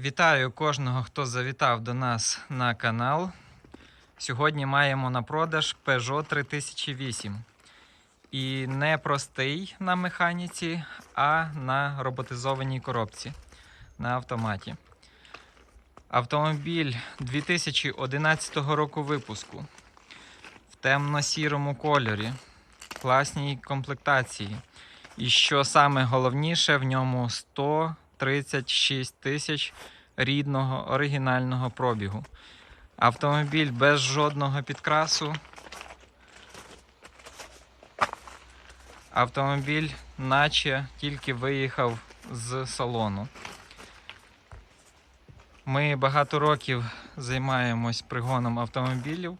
Вітаю кожного, хто завітав до нас на канал. Сьогодні маємо на продаж Peugeot 3008. І не простий на механіці, а на роботизованій коробці на автоматі. Автомобіль 2011 року випуску в темно-сірому кольорі, класній комплектації. І що саме головніше, в ньому 136 тисяч рідного оригінального пробігу. Автомобіль без жодного підкрасу. Автомобіль, наче тільки виїхав з салону. Ми багато років займаємось пригоном автомобілів,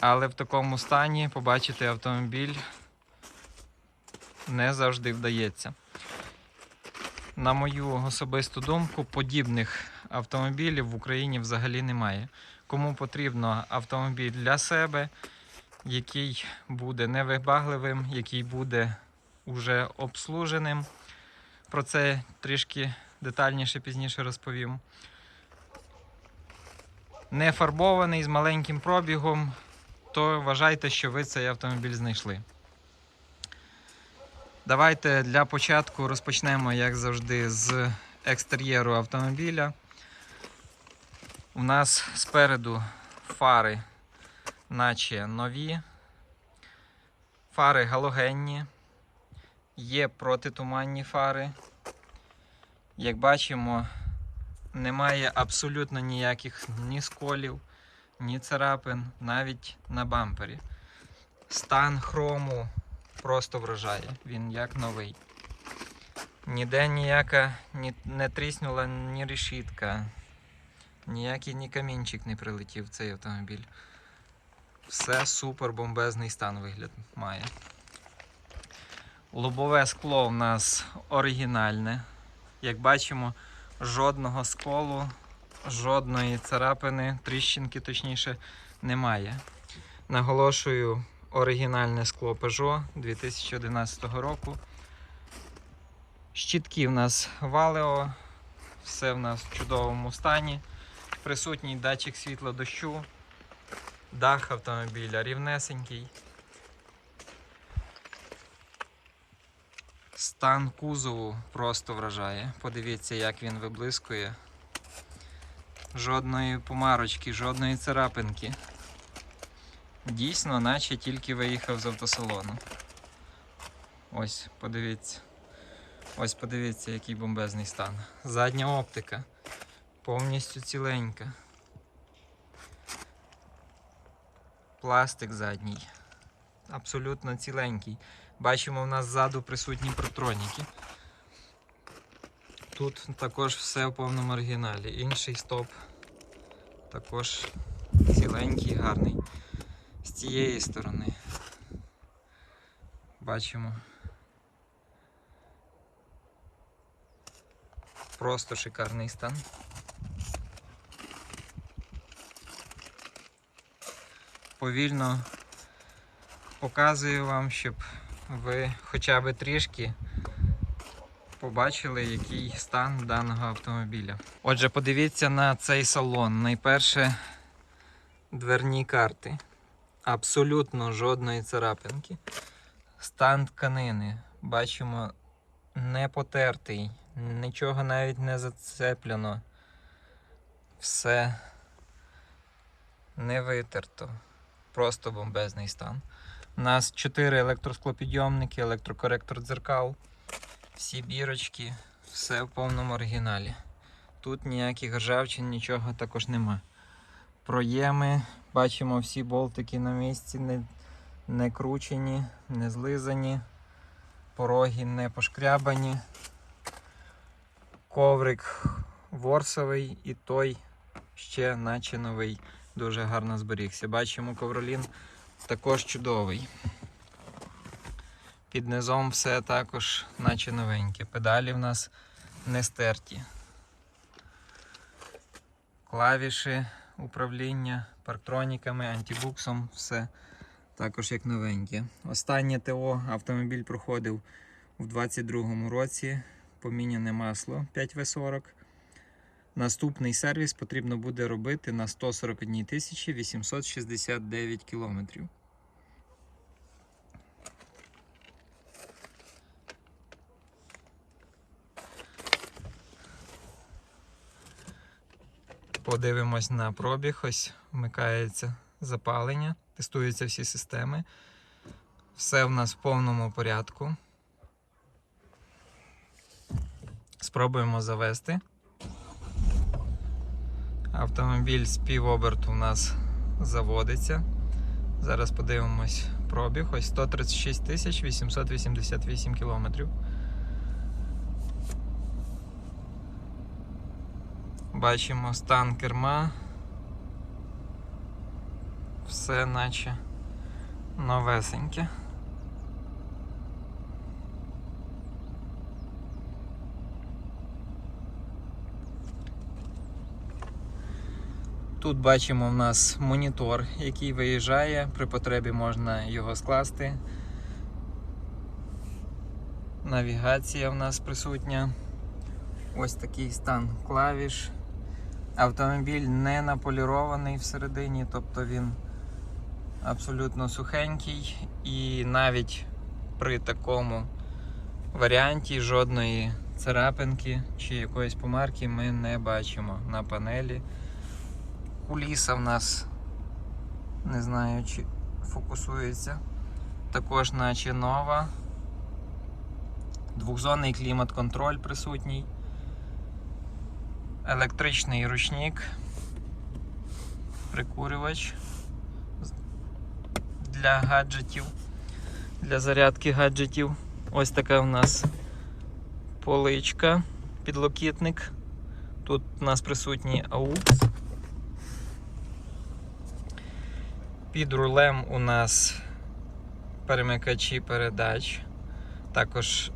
але в такому стані побачити автомобіль не завжди вдається. На мою особисту думку, подібних автомобілів в Україні взагалі немає. Кому потрібно автомобіль для себе, який буде невибагливим, який буде уже обслуженим. Про це трішки детальніше пізніше розповім. Не фарбований з маленьким пробігом, то вважайте, що ви цей автомобіль знайшли. Давайте для початку розпочнемо, як завжди, з екстер'єру автомобіля. У нас спереду фари, наче нові, фари галогенні, є протитуманні фари. Як бачимо, немає абсолютно ніяких ні сколів, ні царапин, навіть на бампері. Стан хрому просто вражає, він як новий. Ніде ніяка ні, не тріснула ні решітка, ніякий ні камінчик не прилетів в цей автомобіль. Все супер бомбезний стан вигляд має. Лобове скло в нас оригінальне. Як бачимо, жодного сколу, жодної царапини, тріщинки точніше, немає. Наголошую, оригінальне скло Peugeot 2011 року. Щітки в нас Valeo, все в нас в чудовому стані. Присутній датчик світла дощу, дах автомобіля рівнесенький. Стан кузову просто вражає. Подивіться, як він виблискує. Жодної помарочки, жодної царапинки. Дійсно, наче тільки виїхав з автосалону. Ось, подивіться. Ось подивіться, який бомбезний стан. Задня оптика. Повністю ціленька. Пластик задній. Абсолютно ціленький. Бачимо, в нас ззаду присутні протроніки. Тут також все в повному оригіналі. Інший стоп також ціленький, гарний. З цієї сторони бачимо. Просто шикарний стан. Повільно показую вам, щоб ви хоча б трішки побачили, який стан даного автомобіля. Отже, подивіться на цей салон. Найперше дверні карти. Абсолютно жодної царапинки. Стан тканини. Бачимо не потертий, нічого навіть не зацеплено. Все не витерто. Просто бомбезний стан. У нас 4 електросклопідйомники, електрокоректор дзеркал, всі бірочки, все в повному оригіналі. Тут ніяких ржавчин, нічого також нема. Проєми, бачимо всі болтики на місці, не, не кручені, не злизані, пороги не пошкрябані. Коврик ворсовий і той ще наче новий. Дуже гарно зберігся. Бачимо ковролін також чудовий. Під низом все також наче новеньке. Педалі в нас не стерті. Клавіші управління парктроніками, антибуксом, все також як новеньке. Останнє ТО автомобіль проходив у 2022 році. Поміняне масло 5В40. Наступний сервіс потрібно буде робити на 141 869 кілометрів. Подивимось на пробіг. Ось вмикається запалення, тестуються всі системи. Все в нас в повному порядку. Спробуємо завести. Автомобіль з півоберту у нас заводиться. Зараз подивимось пробіг. Ось 136 888 кілометрів. Бачимо стан керма. Все наче новесеньке. Тут бачимо в нас монітор, який виїжджає. При потребі можна його скласти. Навігація в нас присутня. Ось такий стан клавіш. Автомобіль не наполірований всередині, тобто він абсолютно сухенький і навіть при такому варіанті жодної царапинки чи якоїсь помарки ми не бачимо на панелі. Куліса в нас не знаю, чи фокусується. Також наче нова. Двохзонний клімат-контроль присутній. Електричний ручник, прикурювач для гаджетів, для зарядки гаджетів. Ось така у нас поличка, підлокітник. Тут у нас присутній AUX. Під рулем у нас перемикачі передач, також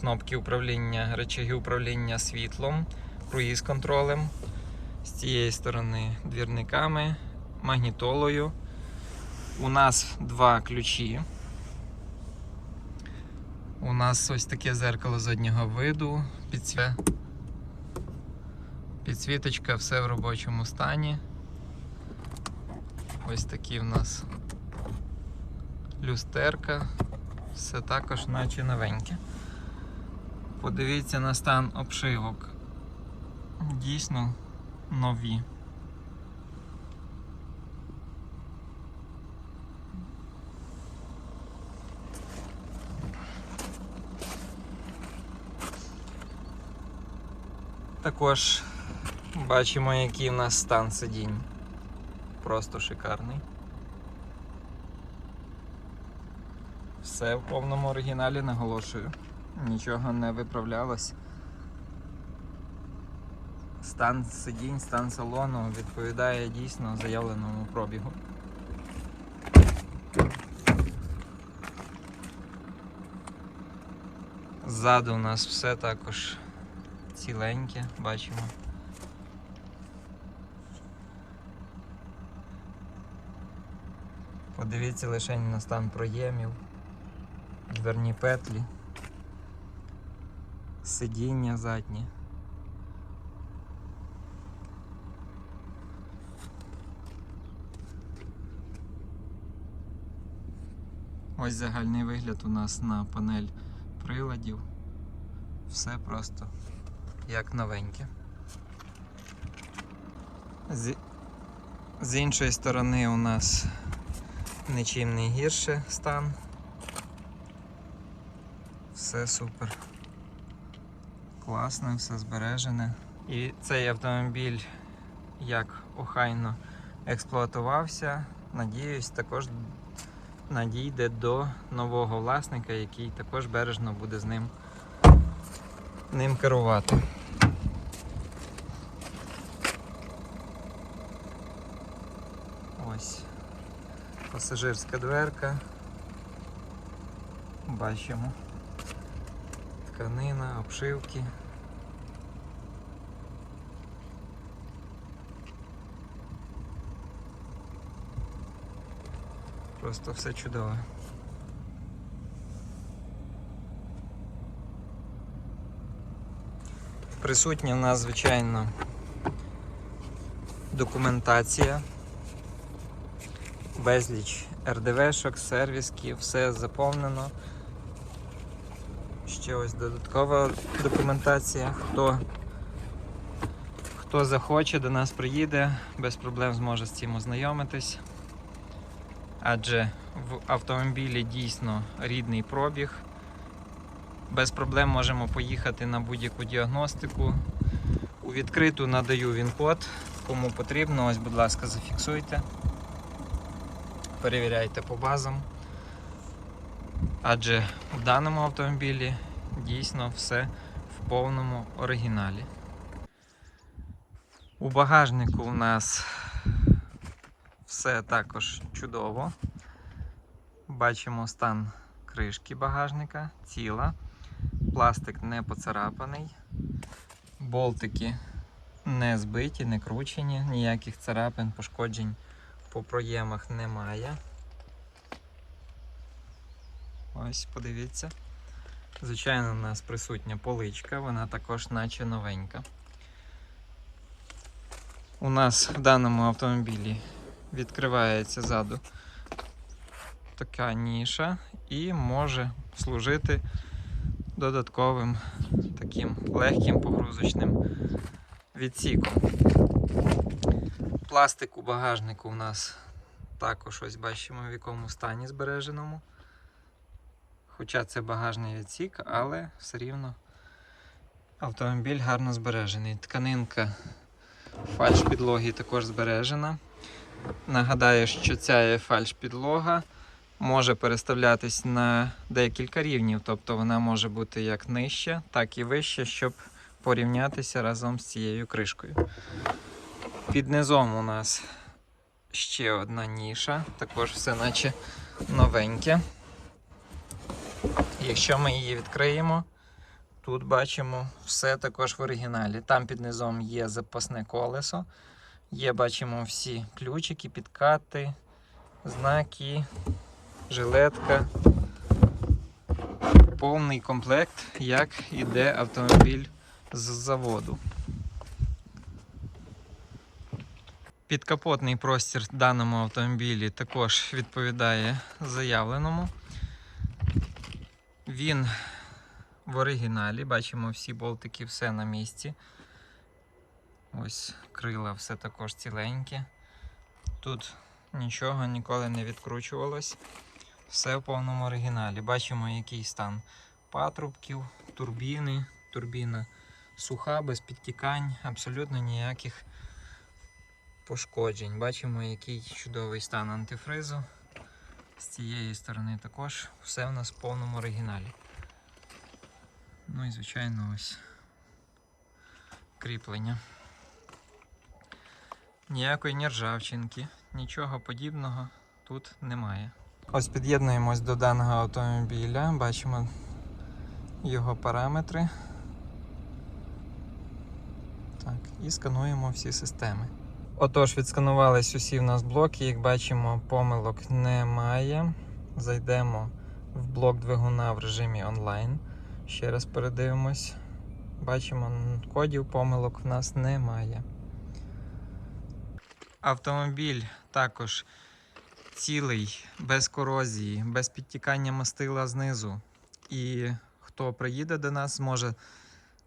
кнопки управління, речаги управління світлом, круїз контролем. З цієї сторони двірниками, магнітолою. У нас два ключі. У нас ось таке зеркало заднього виду, підсвє... підсвіточка, все в робочому стані. Ось такі в нас люстерка, все також наче новеньке. Подивіться на стан обшивок. Дійсно нові. Також бачимо, який в нас стан сидінь. Просто шикарний. Все в повному оригіналі наголошую. Нічого не виправлялось. Стан сидінь, стан салону відповідає дійсно заявленому пробігу. Ззаду у нас все також ціленьке, бачимо. Подивіться лише на стан проємів, дверні петлі, сидіння заднє. Ось загальний вигляд у нас на панель приладів. Все просто як новеньке. З, з іншої сторони у нас нічим не гірше стан. Все супер. Класно, все збережене. І цей автомобіль як охайно експлуатувався, надіюсь, також надійде до нового власника, який також бережно буде з ним, ним керувати. Ось пасажирська дверка. Бачимо. Тканина, обшивки. Просто все чудове. Присутня в нас, звичайно, документація, безліч РДВшок, сервісків, все заповнено. Ще ось додаткова документація. Хто, хто захоче, до нас приїде, без проблем зможе з цим ознайомитись. Адже в автомобілі дійсно рідний пробіг. Без проблем можемо поїхати на будь-яку діагностику. У відкриту надаю він-код. Кому потрібно, ось, будь ласка, зафіксуйте. Перевіряйте по базам. Адже в даному автомобілі дійсно все в повному оригіналі. У багажнику у нас все також чудово. Бачимо стан кришки багажника, ціла, пластик не поцарапаний, болтики не збиті, не кручені, ніяких царапин, пошкоджень по проємах немає. Ось, подивіться. Звичайно, у нас присутня поличка, вона також наче новенька. У нас в даному автомобілі відкривається ззаду така ніша і може служити додатковим таким легким погрузочним відсіком. Пластик у багажнику у нас також ось бачимо в якому стані збереженому. Хоча це багажний відсік, але все рівно автомобіль гарно збережений. Тканинка фальш підлоги також збережена. Нагадаю, що ця фальш підлога може переставлятись на декілька рівнів, тобто вона може бути як нижча, так і вища, щоб порівнятися разом з цією кришкою. Під низом у нас ще одна ніша, також все наче новеньке. Якщо ми її відкриємо, тут бачимо все також в оригіналі. Там під низом є запасне колесо, є, бачимо всі ключики, підкати, знаки, жилетка. Повний комплект, як іде автомобіль з заводу. Підкапотний простір даному автомобілі також відповідає заявленому. Він в оригіналі, бачимо всі болтики, все на місці. Ось крила, все також ціленьке. Тут нічого ніколи не відкручувалось. Все в повному оригіналі. Бачимо, який стан патрубків, турбіни. Турбіна суха, без підтікань, абсолютно ніяких пошкоджень. Бачимо, який чудовий стан антифризу. З цієї сторони також все в нас в повному оригіналі. Ну і звичайно ось кріплення. Ніякої нержавчинки, нічого подібного тут немає. Ось під'єднуємось до даного автомобіля, бачимо його параметри. Так, і скануємо всі системи. Отож, відсканувались усі в нас блоки, як бачимо, помилок немає. Зайдемо в блок двигуна в режимі онлайн. Ще раз передивимось. Бачимо, кодів помилок в нас немає. Автомобіль також цілий, без корозії, без підтікання мастила знизу. І хто приїде до нас, зможе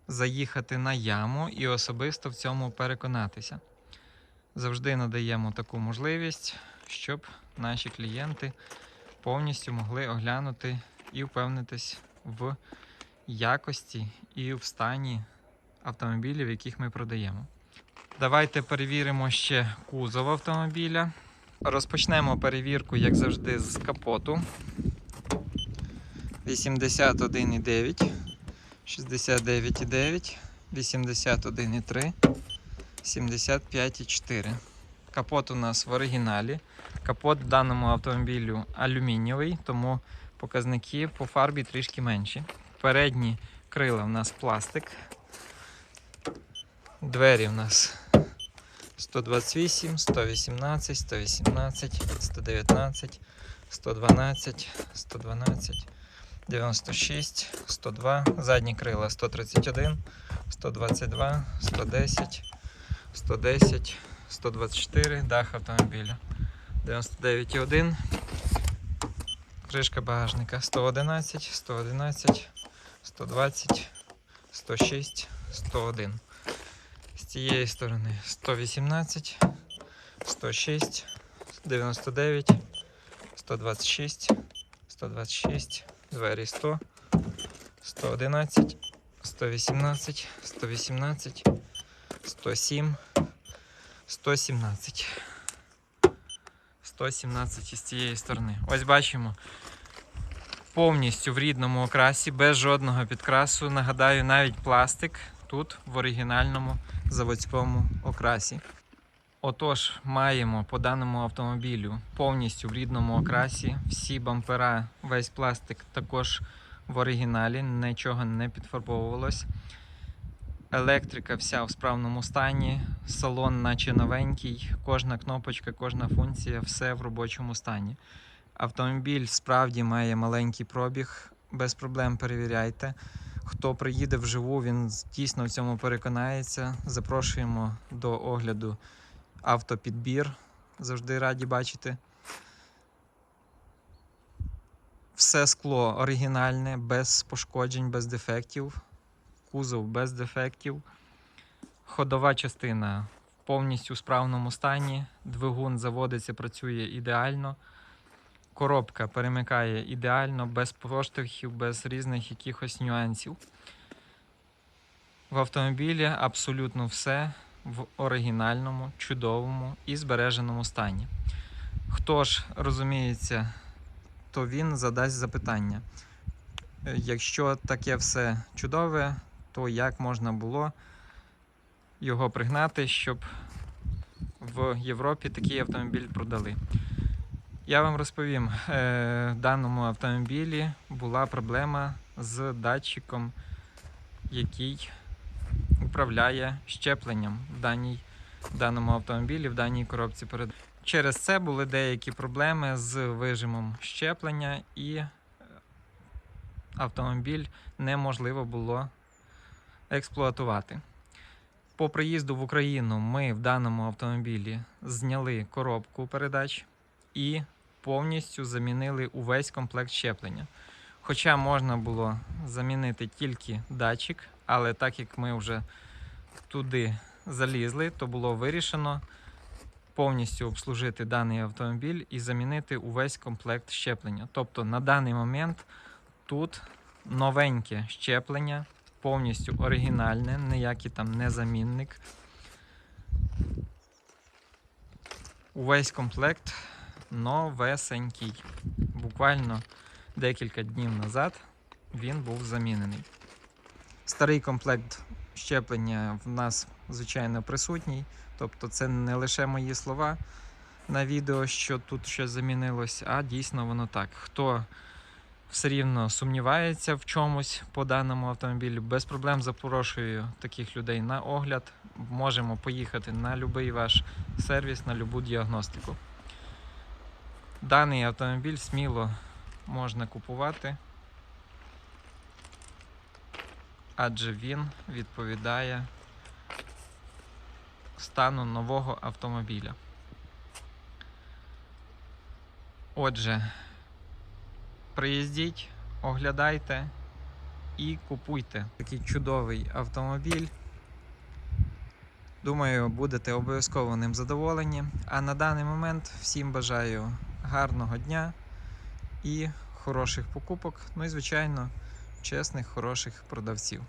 заїхати на яму і особисто в цьому переконатися. Завжди надаємо таку можливість, щоб наші клієнти повністю могли оглянути і впевнитись в якості і в стані автомобілів, яких ми продаємо. Давайте перевіримо ще кузов автомобіля. Розпочнемо перевірку, як завжди, з капоту. 81,9, 69,9, 81,3, 75,4. Капот у нас в оригіналі. Капот в даному автомобілю алюмінієвий, тому показники по фарбі трішки менші. Передні крила у нас пластик. Двері у нас 128, 118, 118, 119, 112, 112, 96, 102, задні крила 131, 122, 110, 110, 124, дах автомобіля 99,1. Кришка багажника 111, 111, 120, 106, 101. Цієї сторони 118, 106, 99, 126, 126, двері 100, 111, 118, 118, 107, 117. 117 із цієї сторони. Ось бачимо. Повністю в рідному окрасі, без жодного підкрасу. Нагадаю, навіть пластик тут в оригінальному заводському окрасі. Отож, маємо по даному автомобілю повністю в рідному окрасі. Всі бампера, весь пластик також в оригіналі, нічого не підфарбовувалось. Електрика вся в справному стані, салон наче новенький, кожна кнопочка, кожна функція, все в робочому стані. Автомобіль справді має маленький пробіг, без проблем перевіряйте. Хто приїде вживу, він дійсно в цьому переконається. Запрошуємо до огляду автопідбір. Завжди раді бачити. Все скло оригінальне, без пошкоджень, без дефектів. Кузов без дефектів. Ходова частина в повністю справному стані. Двигун заводиться, працює ідеально. Коробка перемикає ідеально, без поштовхів, без різних якихось нюансів. В автомобілі абсолютно все в оригінальному, чудовому і збереженому стані. Хто ж розуміється, то він задасть запитання. Якщо таке все чудове, то як можна було його пригнати, щоб в Європі такий автомобіль продали? Я вам розповім, е, в даному автомобілі була проблема з датчиком, який управляє щепленням в, даній, в даному автомобілі, в даній коробці передач. Через це були деякі проблеми з вижимом щеплення, і е, автомобіль неможливо було експлуатувати. По приїзду в Україну ми в даному автомобілі зняли коробку передач і повністю замінили увесь комплект щеплення. Хоча можна було замінити тільки датчик, але так як ми вже туди залізли, то було вирішено повністю обслужити даний автомобіль і замінити увесь комплект щеплення. Тобто на даний момент тут новеньке щеплення, повністю оригінальне, ніякий там не замінник. Увесь комплект новесенький. Буквально декілька днів назад він був замінений. Старий комплект щеплення в нас, звичайно, присутній. Тобто, це не лише мої слова на відео, що тут щось замінилось, а дійсно воно так. Хто все рівно сумнівається в чомусь по даному автомобілю, без проблем запрошую таких людей на огляд. Можемо поїхати на будь-який ваш сервіс, на будь-яку діагностику. Даний автомобіль сміло можна купувати, адже він відповідає стану нового автомобіля. Отже, приїздіть, оглядайте і купуйте такий чудовий автомобіль. Думаю, будете обов'язково ним задоволені. А на даний момент всім бажаю гарного дня і хороших покупок. Ну і, звичайно, чесних, хороших продавців.